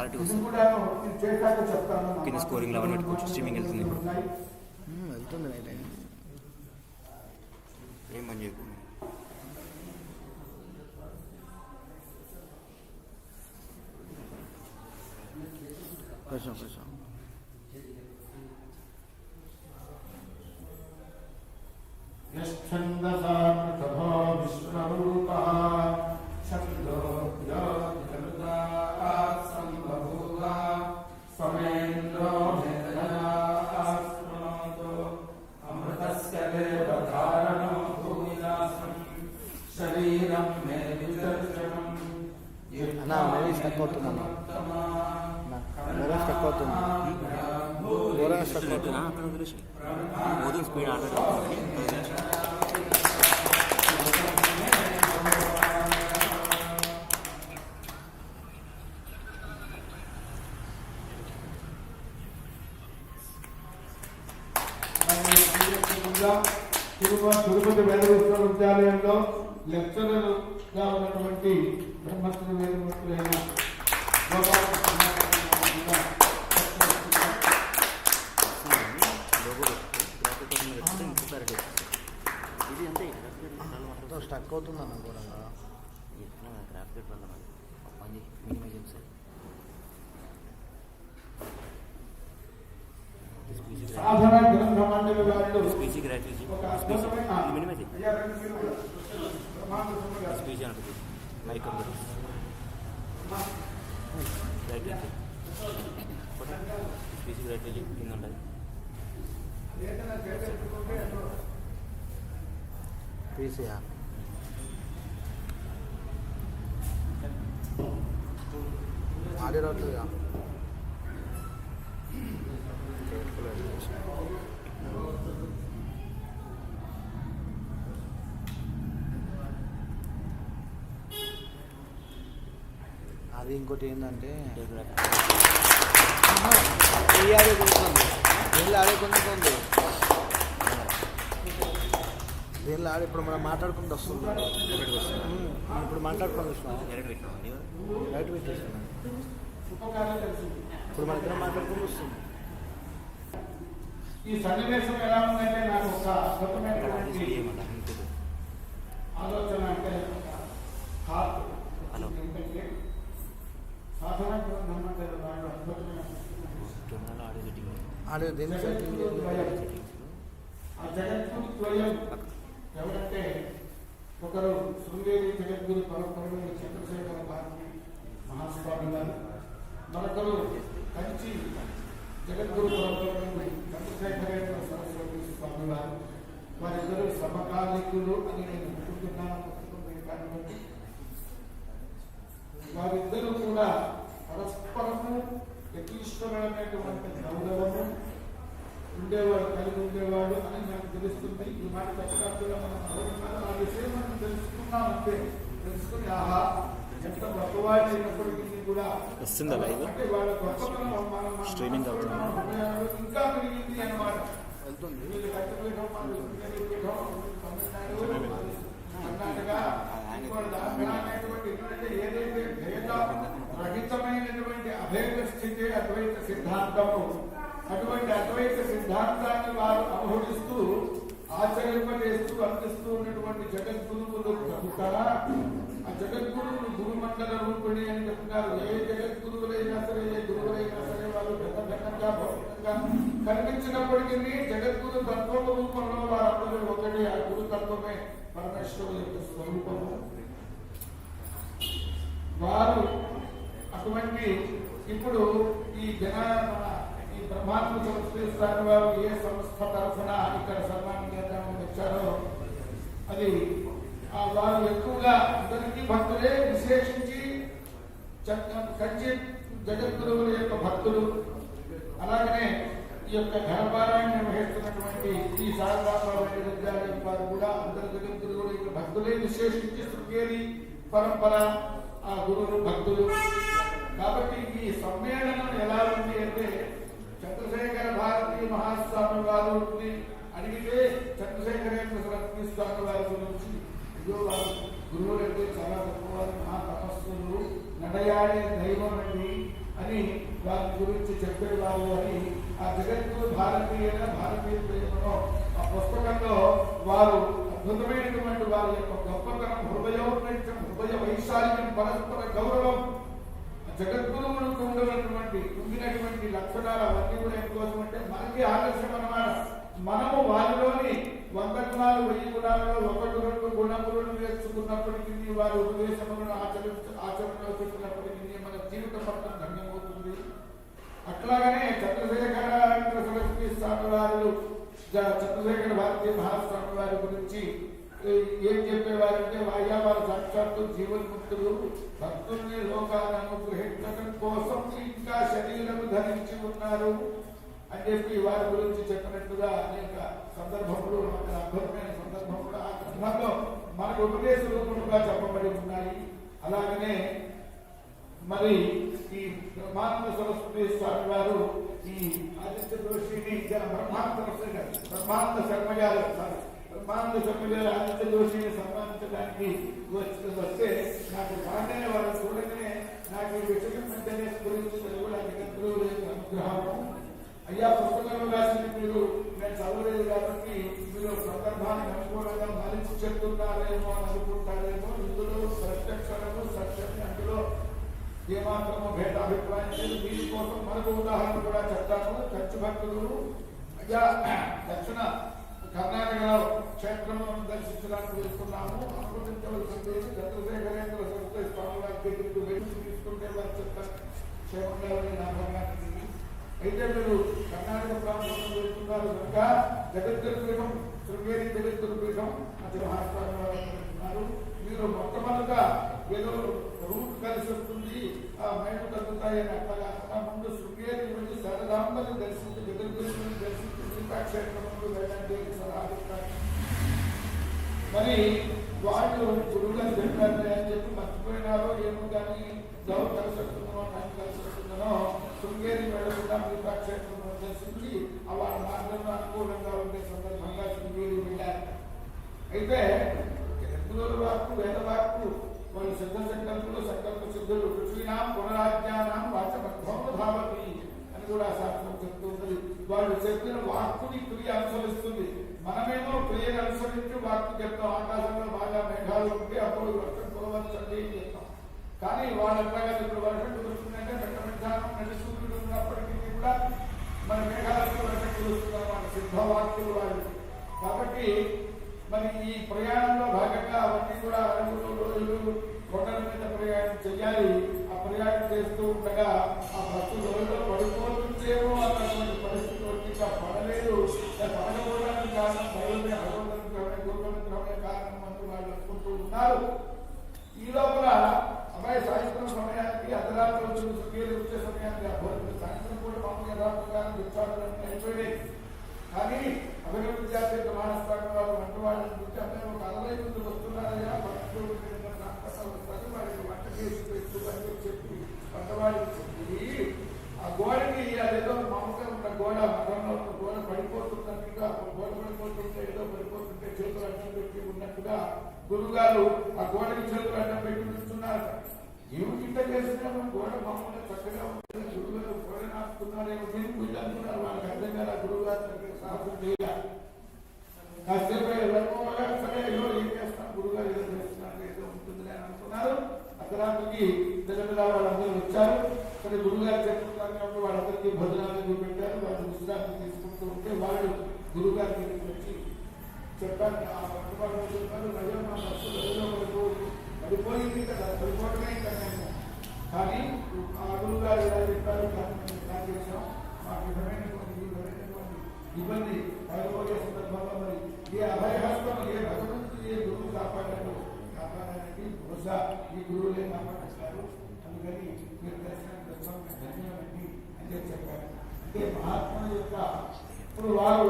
Clarity ఇది వస్తుంది కూడా నేను చేశాక చెప్తాను కింద స్కోరింగ్ లెవెన్ పెట్టుకోవచ్చు స్ట్రీమింగ్ వెళ్తుంది ఇప్పుడు ఉన్నాయి. వెళ్తుంది నైట్ ఏం పని చేయకు కొంచెం కొంచెం यश्छन्दसार्णतभो विश्वरूपः छन्दो అన్నా మూవీ స్టక్ అవుతుందన్నా. మూవీ స్టక్ అవుతుంది ఘోరంగా స్టక్ అవుతుంది లెక్చరర్గా ఉన్నటువంటి బ్రహ్మశ్రీ వేదమూర్తులైన స్టక్ అవుతుందన్న ఘోరంగా గ్రాఫిక్ పని మినిమైజ్ సార్ సాధన గ్రంథ మండలి వాళ్ళు స్పీచీ గ్రాట్యుటీ స్పీచీ ఇది మినిమైజ్ అయ్యా, రెండు మీరు కూడా. బ్రహ్మాండ సుందర. స్పీచ్ అంటుంది మైక్ అందరు గ్రాట్యుటీ స్పీచీ గ్రాట్యుటీ కింద ఉంటుంది అది ఇంకోటి ఏంటంటే ఈ ఆడే కొనుక్కోండి దీనిలో ఆడే కొనుక్కోండి దీనిలో ఆడే ఇప్పుడు మనం మాట్లాడుకుంటూ వస్తుంది ఇప్పుడు మాట్లాడుకుంటూ వస్తున్నాం. బయట పెట్టేస్తున్నాం ఇప్పుడు మన ఇద్దరం మాట్లాడుకుంటూ వస్తుంది ఈ సన్నివేశం ఎలా ఉందంటే నాకు ఒక అద్భుతమైనటువంటి ఆలోచన అంటే ఒక థాట్ హలో. ఏంటంటే సాధన గ్రంథం అంటే వాళ్ళు అద్భుతమైన కెమెరాలో ఆడియో సెట్టింగ్ ఆడే దీన్ని సెట్టింగ్ ఆ జగద్గురు ద్వయం ఎవరంటే ఒకరు శృంగేరి జగద్గురు పరపరమైన చంద్రశేఖర భారతి మహాస్వామి గారు మరొకరు కంచి జగద్గురు పరపరమైన చంద్రశేఖరేంద్ర సరస్వతి స్వామి గారు వారిద్దరూ సమకాలికులు అని నేను అనుకుంటున్నాను వారిద్దరూ కూడా పరస్పరము యతీశ్వరమైనటువంటి గౌరవము ఉండేవాడు కలిగి ఉండేవాడు అని నాకు తెలుస్తుంది ఈ మాట చెప్పకుండా మనం అనుకుంటున్నాం. ఆ విషయం మనం తెలుసుకున్నాం అంతే తెలుసుకుని ఆహా ఎంత గొప్పవాడు అయినప్పటికీ కూడా వస్తుందా? అంటే వాళ్ళ గొప్పతనం మనం-? ఇంకా పెరిగింది అన్నమాట వెళ్తుంది కర్ణాటక, ఏదైతే భేద రహితమైనటువంటి అద్వైత స్థితి అద్వైత సిద్ధాంతము. అటువంటి అద్వైత సిద్ధాంతాన్ని వారు అనుభవిస్తూ ఆచరింపజేస్తూ అందిస్తూ ఉన్నటువంటి జగద్గురువులు కనుక ఆ జగద్గురువులు గురుమండల రూపిణి అని చెప్తున్నారు. ఏ జగద్గురువులైనా సరే ఏ గురువులైనా సరే వాళ్ళు భిన్న భిన్నంగా భౌతికంగా కనిపించినప్పటికీ జగద్గురు తత్వం రూపంలో వారందరూ ఒకటి. ఆ గురు తత్వమే పరమేశ్వరుడు యొక్క స్వరూపము. వారు అటువంటి ఇప్పుడు ఈ జన ఈ బ్రహ్మాత్మ సంస్కృతి వారు ఏ సంస్థ తరఫున ఇక్కడ సన్మానం చేద్దామని వచ్చారో అది వారు ఎక్కువగా అందరికీ భక్తులే విశేషించి చక్క- కంచి జగద్గురువుల యొక్క భక్తులు. అలాగనే ఈ యొక్క ఘనపారాయణ నిర్వహిస్తున్నటువంటి ఈ శారదాబాబు విద్యాలయం వారు కూడా అందరి జగద్గురువుల యొక్క భక్తులే విశేషించి శృంగేరి పరంపర ఆ గురువులు భక్తులు. కాబట్టి ఈ సమ్మేళనం ఎలా ఉంది అంటే చంద్రశేఖర భారతి మహాస్వామి వారిని అడిగితే చంద్రశేఖరేంద్ర సరస్వతి స్వామి వారి గురించి అయ్యో వారు గురువులు అంటే చాలా గొప్ప మహా తపస్సులు నడయాడే దైవం అండి అని వారి గురించి చెప్పేవారు అని ఆ జగద్గురు భారతీయ భారతీయ ప్రేమలో ఆ పుస్తకంలో వారు అద్భుతమైనటువంటి వారి యొక్క గొప్పతనం హృదయోన్నిత్యం హృదయ వైశాల్యం పరస్పర గౌరవం జగద్గురువులకు ఉండనటువంటి ఉండినటువంటి లక్షణాలు అవన్నీ కూడా ఎందుకోసం అంటే మనకి ఆదర్శం అన్నమాట. మనము వారిలోని వంద గుణాలు వెయ్యి గుణాలలో ఒకటి రెండు గుణములను నేర్చుకున్నప్పటికీ వారి ఉపదేశములను ఆచరి ఆచరణలో పెట్టినప్పటికీ మన జీవిత పట్టణం ధన్యమవుతుంది. అట్లాగనే చంద్రశేఖర సరస్వతి స్వామి వారు చంద్రశేఖర భారతీయ మహాస్వామి వారి గురించి ఏం చెప్పేవారంటే వాయా వారు సాక్షాత్తు జీవన్ముక్తులు భక్తుల్ని లోకాలను గ్రహించడం కోసం ఇంకా శరీరము ధరించి ఉన్నారు. అని చెప్పి వారి గురించి చెప్పినట్టుగా అనేక సందర్భములు మనకు అద్భుతమైన సందర్భములు ఆ గ్రంథంలో మనకు ఉపదేశ రూపముగా చెప్పబడి ఉన్నాయి. అలాగనే మరి ఈ బ్రహ్మానంద సరస్వతి స్వామి వారు ఈ ఆదిత్య జోషిని జ- బ్రహ్మానంద సరస్వతి బ్రహ్మానంద శర్మ గారు మానవ బ్రహ్మానంద శర్మ జోషిని సన్మానించడానికి వస్తే నాకు బాగానే వాళ్ళు చూడగానే నాకు ఈ విషయం వెంటనే గురించి కూడా జగద్గురువు అనుగ్రహము. అయ్యా పుస్తకంలో రాసిన మీరు నేను చదవలేదు కాబట్టి మీరు సందర్భాన్ని అనుకూలంగా మలిచి చెప్తున్నారేమో అని అనుకుంటారేమో. ఇందులో ప్రత్యక్షము సత్యం అందులో ఏమాత్రము భేదాభిప్రాయం లేదు. దీనికోసం మరొక ఉదాహరణ కూడా చెప్తాను. ఖర్చు భక్తులు అయ్యా దక్షిణ కర్ణాటకలో క్షేత్రములను దర్శించడానికి వెళ్తున్నాము. అనుమతించవలసింది చంద్రశేఖరేంద్ర సరస్వతి స్వామి వారి దగ్గరికి వెళ్ళి తీసుకుంటే వారి చెత్త క్షేమంగా నా భగవానికి అయితే మీరు కర్ణాటక ప్రాంతంలో వెళ్తున్నారు కనుక జగద్గురు పీఠం శృంగేరి జగద్గురు అది మహాస్వామి వారు అంటున్నారు మీరు మొట్టమొదటిగా ఏదో రూట్ కలిసి వస్తుంది. ఆ మైండ్ తగ్గుతాయని అని అట్లా ముందు శృంగేరి వెళ్ళి సరదాంబని దర్శించి దర్శించి దీపాక్షేత్రములు వెళ్ళండి అని సలహా ఇస్తారు మరి వాళ్ళు గురువుగారు చెప్పారు అని చెప్పి మర్చిపోయినారో ఏమో కానీ గౌరవ కలిసి వస్తుందనో టైం కలిసి వస్తుందనో శృంగేరి వెళ్ళకుండా దీపాక్షేత్రం దర్శించి ఆ వాళ్ళ మార్గంలో అనుకూలంగా ఉండే సందర్భంగా శృంగేరి వెళ్ళారు. అయితే హిందువుల వాక్కు వేద వాక్కు వాళ్ళు సిద్ధ సంకల్పులు సంకల్ప సిద్ధులు పృథ్వీనాం పునరాజ్ఞానం వాచమధ్వం భావతి. అని కూడా శాస్త్రం చెప్తుంది వాళ్ళు చెప్పిన వాక్కుని క్రియ అనుసరిస్తుంది. మనమేమో క్రియను అనుసరించి వాక్కు చెప్తాం ఆకాశంలో బాగా మేఘాలు ఉంటే అప్పుడు వర్షం కురవచ్చండి అని చెప్తాం కానీ వాళ్ళు ఎట్లాగా ఇప్పుడు వర్షం కురుస్తుందంటే మెట్ట మధ్యాహ్నం నడి సూర్యుడు ఉన్నప్పటికీ కూడా మన మేఘాలకు వర్షం కురుస్తున్నారు మన సిద్ధ వాక్కులు వాళ్ళు కాబట్టి మరి ఈ ప్రయాణంలో భాగంగా అవన్నీ కూడా అరవై రోజులు కొండల మీద ప్రయాణం చేయాలి. ఆ ప్రయాణం చేస్తూ ఉండగా ఆ బస్సు రోజులో పడిపోతుందేమో అన్నటువంటి పరిస్థితి వచ్చి పడలేదు పడకపోవడానికి కారణం బయలుదేరి భగవంతుని గురువంతులమే కారణం అంటూ వాళ్ళు అనుకుంటూ ఉన్నారు ఈ లోపల అమ్మాయి సాయంత్రం సమయానికి అర్ధరాత్రి వచ్చిన సుఖీలు వచ్చే సమయానికి అభ్యర్థులు సాయంత్రం కూడా మామూలుగా యథార్థంగానే విచారాలన్నీ అయిపోయినాయి కానీ అభివృద్ధి జాతీయ ప్రమాణస్థానం వాళ్ళు వంట వాళ్ళని చూసి అమ్మాయి ఒక అరవై మంది వస్తున్నారయ్యా భక్తులు వస్తారు వాడికి వంట చేసి పెట్టు అని చెప్పి వంట చెప్పి ఆ గోడకి అదేదో మామూలుగా ఉన్న గోడ మతంలో ఉన్న గోడ పడిపోతున్నట్టుగా గోడ పడిపోతుంటే ఏదో పడిపోతుంటే చేతులు అడ్డం పెట్టి ఉన్నట్టుగా గురుగారు ఆ గోడకి చేతులు అడ్డం పెట్టి నిల్చున్నారు ఏమి ఇంత చేస్తున్నాము గోడ మామూలుగా చక్కగా ఉంటుంది. గురుగారు గోడ నాటుతున్నారేమో దీనికి వీళ్ళు అనుకున్నారు. వాళ్ళకి అర్థం కాదు ఆ గురువు సాహసం చేయాలి కాసేపు సరే అయ్యో ఏం చేస్తాం? గురుగారు ఏదో చేస్తున్నారు ఏదో ఉంటుంది అని అనుకున్నారు. అక్కడ తెలంగాణ వాళ్ళందరూ సరే గురుగారు చెప్తున్నారు కాబట్టి వాళ్ళందరికీ భోజనాలు పెట్టారు? వాళ్ళు విశ్రాంతి తీసుకుంటూ ఉంటే వాళ్ళు గురుగారి దగ్గరికి వచ్చి చెప్పారు. ఆ పట్టుబాటు చెప్పారు నయ్యో మా బస్సు రోజులో పడిపోయి పడిపోయింది కదా పడిపోవడమే ఇంకా నేను. కానీ ఆ గురువుగారు ఎలా చెప్పారు దాన్ని మేము చేసాం మాకు విధమైనటువంటి ఈ విధమైనటువంటి ఇబ్బంది. పడబోయే సందర్భంలో మరి ఏ అభయహస్తం ఏ భగవంతుడు ఏ గురువు కాపాడాడు కాపాడడానికి బహుశా ఈ గురువులే కాపాడేస్తారు అందుకని మీరు దర్శనం దర్శనం ధన్యమండి అని చెప్పి చెప్పారు అంటే మహాత్మ యొక్క ఇప్పుడు వారు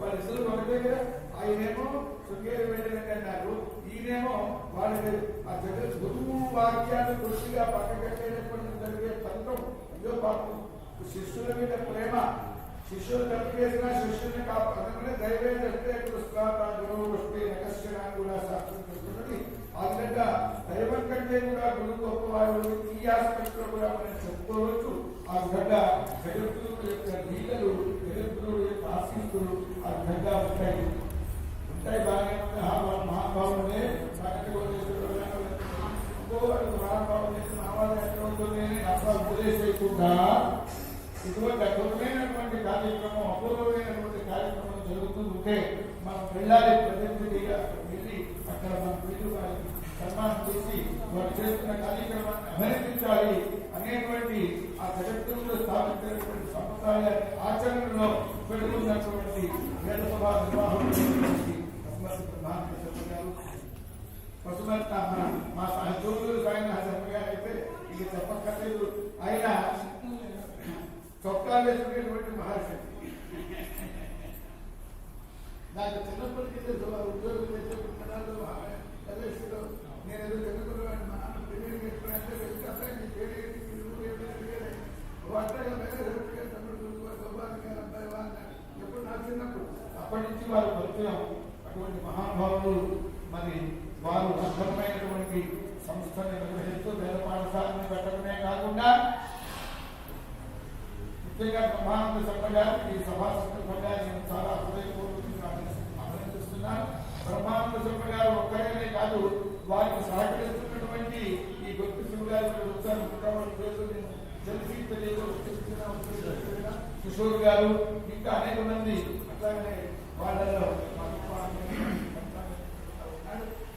వాళ్ళిద్దరు ఒకటే ఆయనేమో శృంగేరి వెళ్ళినట్టు అన్నారు ఈయనేమో వాళ్ళ ఆ జగత్ గురువు వాక్యాన్ని దృష్టిగా పక్కకెట్టేటప్పుడు జరిగే తంత్రం అయ్యో పాపం శిష్యుల మీద ప్రేమ శిష్యులు తప్పు చేసిన శిష్యుల్ని కాపాడమని దైవే దస్తే కృష్ణ గురువు వస్తే నగస్యనాన్ని కూడా శాస్త్రం చెప్తున్నది ఆ ఆ విధంగా దైవం కంటే కూడా గురువు గొప్పవాడు ఈ ఆస్పెక్ట్లో కూడా మనం చెప్పుకోవచ్చు. ఆ విధంగా జగద్గురువు యొక్క లీలలు జగద్గురువు యొక్క ఆశీస్సులు ఆ విధంగా ఉంటాయి. ఉంటాయి బాగా. ఉంటాయి మహాభావులే ఉపదేశించకుండా ఇటువంటి అద్భుతమైనటువంటి కార్యక్రమం అపూర్వమైనటువంటి కార్యక్రమం జరుగుతుంటే మనం వెళ్ళాలి ప్రతినిధిగా వెళ్ళి అక్కడ మన పిల్లలు వారికి సన్మానం చేసి వారు చేస్తున్న కార్యక్రమాన్ని అభినందించాలి అనేటువంటి ఆ జగత్తులో స్థాపించినటువంటి సంప్రదాయ ఆచరణలో పెడుతున్నటువంటి వేద సభ నిర్వాహకులు అస్మత్ ప్రధాన మా సహోదరులు ఆయన చెప్పగానైతే ఇది చెప్పక్కర్లేదు. ఆయన చొక్కా వేసుకునేటువంటి మహర్షి. నాకు చిన్నప్పటికీ ఉద్యోగం చేసే పుస్తకాలు ప్రదేశంలో నేను ఏదో చదువుకున్నాను మా నాన్న పెళ్ళి చేసుకున్నానంటే వెళ్తే అబ్బాయి నీ పేరు ఏంటి? ఎప్పుడు నా చిన్నప్పుడు అప్పటి నుంచి వారు పరిచయం అటువంటి మహానుభావులు మరి వారు అద్భుతమైనటువంటి సంస్థని నిర్వహిస్తూ వేద పాఠశాలను పెట్టడమే కాకుండా ముఖ్యంగా బ్రహ్మానంద శర్మ గారు ఈ సభా నేను చాలా హృదయపూర్వకంగా అభినందిస్తున్నాను బ్రహ్మానంద శర్మ గారు ఒక్కరేనే కాదు వారికి సహకరిస్తున్నటువంటి ఈ గొప్ప శివగారి తెలిసి కిషోర్ గారు ఇంకా అనేక మంది అట్లాగనే వాళ్ళలో మా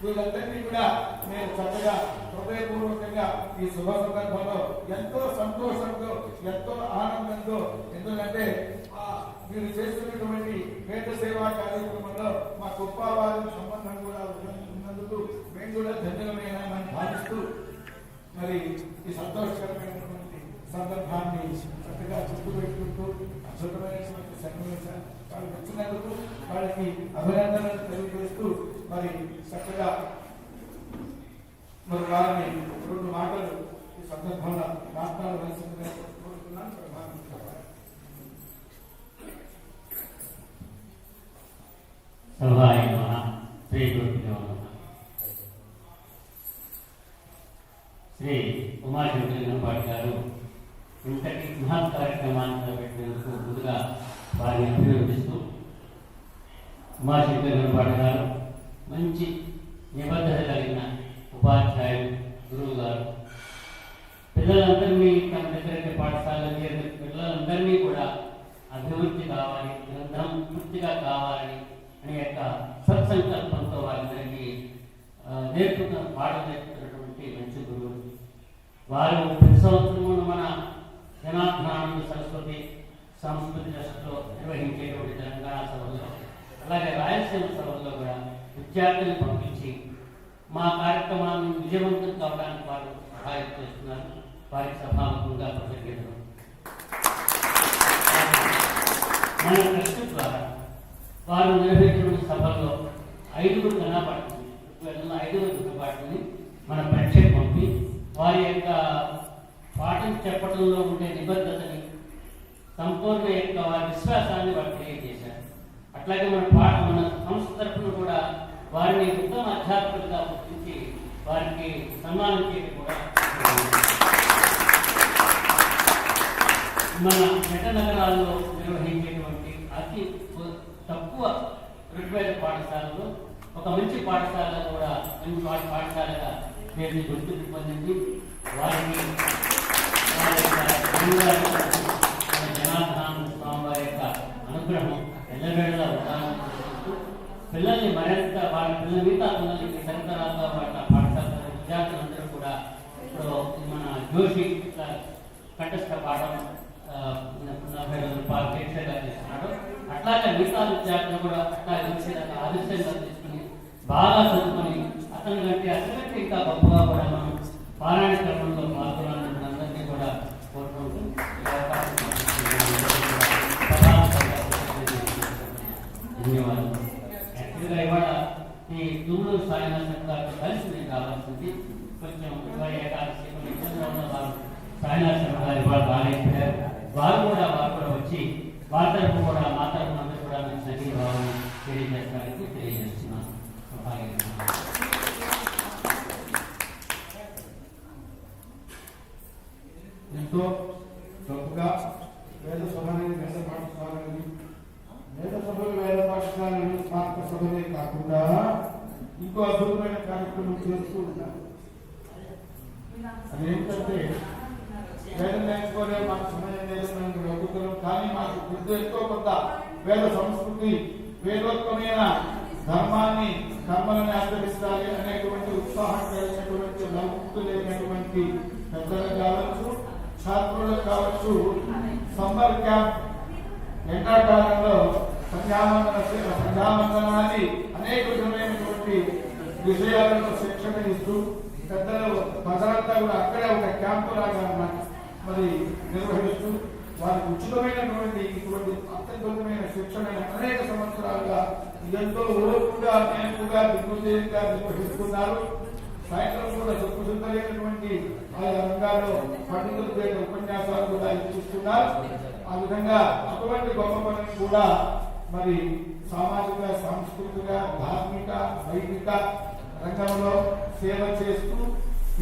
వీళ్ళందరినీ కూడా నేను చక్కగా హృదయపూర్వకంగా ఈ శుభ సందర్భంలో ఎంతో సంతోషంతో ఎంతో ఆనందంతో ఎందుకంటే ఆ మీరు చేస్తున్నటువంటి పేద సేవా కార్యక్రమంలో మా గొప్ప వారి సంబంధం కూడా ఉన్నందుకు మేము కూడా ధన్యమైనామని భావిస్తూ మరి ఈ సంతోషకరమైనటువంటి సందర్భాన్ని చక్కగా చుట్టూ పెట్టుకుంటూ అద్భుతమైనటువంటి సన్నివేశం వాళ్ళకి వచ్చినందుకు వాళ్ళకి అభినందనలు తెలియజేస్తూ మరి చక్కగా మరి వారిని రెండు మాటలు ఈ సందర్భంలో మాట్లాడవలసిందిగా కోరుతున్నాను. ప్రధాన సంకల్పంతో వారందరికీ నేర్పుతున్న పాఠం నేర్పుతున్నటువంటి మంచి గురువులు వారు ప్రతి సంవత్సరము మన జనార్దనానంద సరస్వతి సంస్కృతి ట్రస్ట్లో నిర్వహించేటువంటి తెలంగాణ సభలో అలాగే రాయలసీమ సభలో కూడా విద్యార్థులను పంపించి మా కార్యక్రమాన్ని విజయవంతం కావడానికి వారు సహాయం చేస్తున్నారు. వారికి సభాముఖంగా కృతజ్ఞతలు. మన ట్రస్ట్ ద్వారా వారు నిర్వహించిన సభల్లో ఐదుగురు కనపాటుని వెళ్ళిన ఐదుగురు కనపాటుని మన పరీక్షకు పంపి వారి యొక్క పాఠం చెప్పడంలో ఉండే నిబద్ధతని సంపూర్ణ యొక్క వారి విశ్వాసాన్ని వారు తెలియజేశారు. అట్లాగే మన పాఠ మన సంస్థ తరఫున కూడా వారిని ఉత్తమ అధ్యాపకులుగా గుర్తించి వారికి సన్మానం చేయడం కూడా మన జట నగరాల్లో నిర్వహించేటువంటి ప్రిపేర్ పాఠశాలలో ఒక మంచి పాఠశాల కూడా మంచి పాఠశాలగా పేరుని గుర్తింపు పొందింది. వారిని रायवाड़ा ने दोनों सायना सरकार हर्ष ने दावा सुधी बच्चों को एक आदि को చంద్రబాబు గారు సాయనా శర్మ గారి వారు బాగాలైపోయారు వారు కూడా వారు కూడా వచ్చి వారి తరపు కూడా మా తరపు అందరూ కూడా మీకు సంగీత భావం తెలియజేస్తారని తెలియజేస్తున్నాను ఎంతో చేస్తూ ఉంటారు అదేంటంటే వేదం నేర్చుకోలే మాకు సమయం లేదు మేము వెతుకుతున్నాం కానీ మాకు బుద్ధి ఎంతో కొంత. వేద సంస్కృతి వేదోత్తమైన ధర్మాన్ని కర్మలను ఆచరిస్తాయి అనేటువంటి ఉత్సాహం కలిగినటువంటి లౌకికులైనటువంటి పెద్దలకు కావచ్చు ఛాత్రులకు కావచ్చు సమ్మర్ క్యాంప్ ఎండాకాలంలో సంధ్యావందన సంధ్యావందనాది అనేక విధమైన విషయాలను శిక్షణ ఇస్తూ పెద్దలు ప్రజలంతా కూడా అక్కడే ఒక క్యాంపు లాగా మరి నిర్వహిస్తూ వారికి ఉచితమైనటువంటి ఇటువంటి అత్యద్భుతమైన శిక్షణ అనేక సంవత్సరాలుగా ఎంతో ఓర్పుగా నేర్పుగా దిగ్విజయంగా నిర్వహిస్తున్నారు. సాయంత్రం కూడా సుప్రసిద్ధమైనటువంటి ఆయా రంగాల్లో పండితులు చేసిన ఉపన్యాసాలు కూడా ఇచ్చిస్తున్నారు ఆ విధంగా అటువంటి గొప్ప పనిని కూడా మరి సామాజిక సాంస్కృతిక ధార్మిక వైదిక రంగంలో సేవ చేస్తూ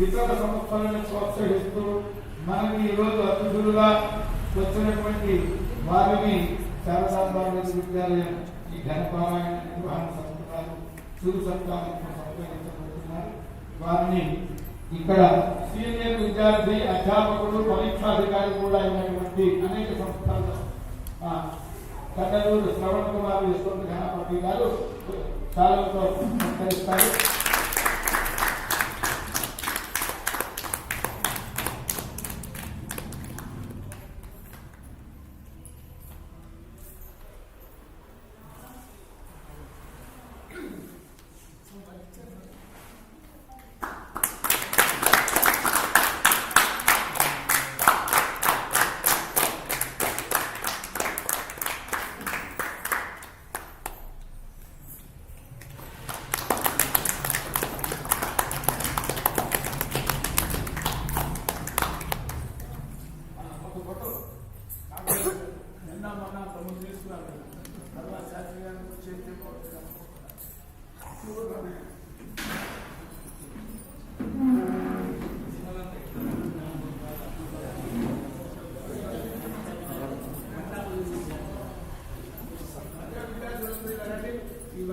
ఇతర సంస్థలను ప్రోత్సహిస్తూ మనకి ఈరోజు అతిథులుగా వచ్చినటువంటి వారిని శారదాంబాబు విద్యాలయం ఈ ఘనపారాయణ నిర్వహణ సంస్థలు చిరు సత్కారంతో సంస్కరించబడుతున్నారు వారిని ఇక్కడ సీనియర్ విద్యార్థి అధ్యాపకుడు పరీక్షాధికారి కూడా అయినటువంటి అనేక సంస్థల్లో ఆ, శ్రవణ్ కుమార్ యశ్వంత్ ఘనపతి గారు చాలా సత్కరిస్తారు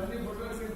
ఇవన్నీ ఫోటోగ్రఫీ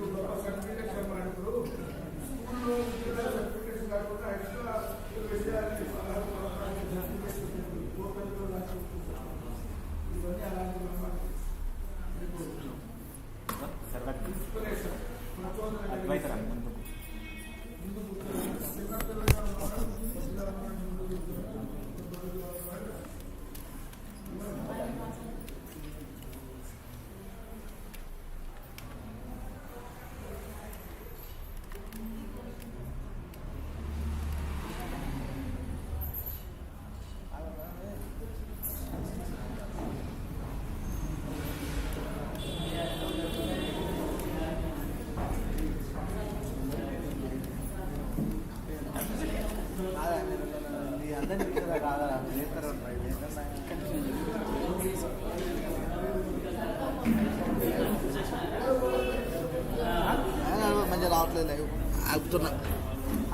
ఆగుతున్నా.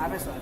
ఆపేస్తా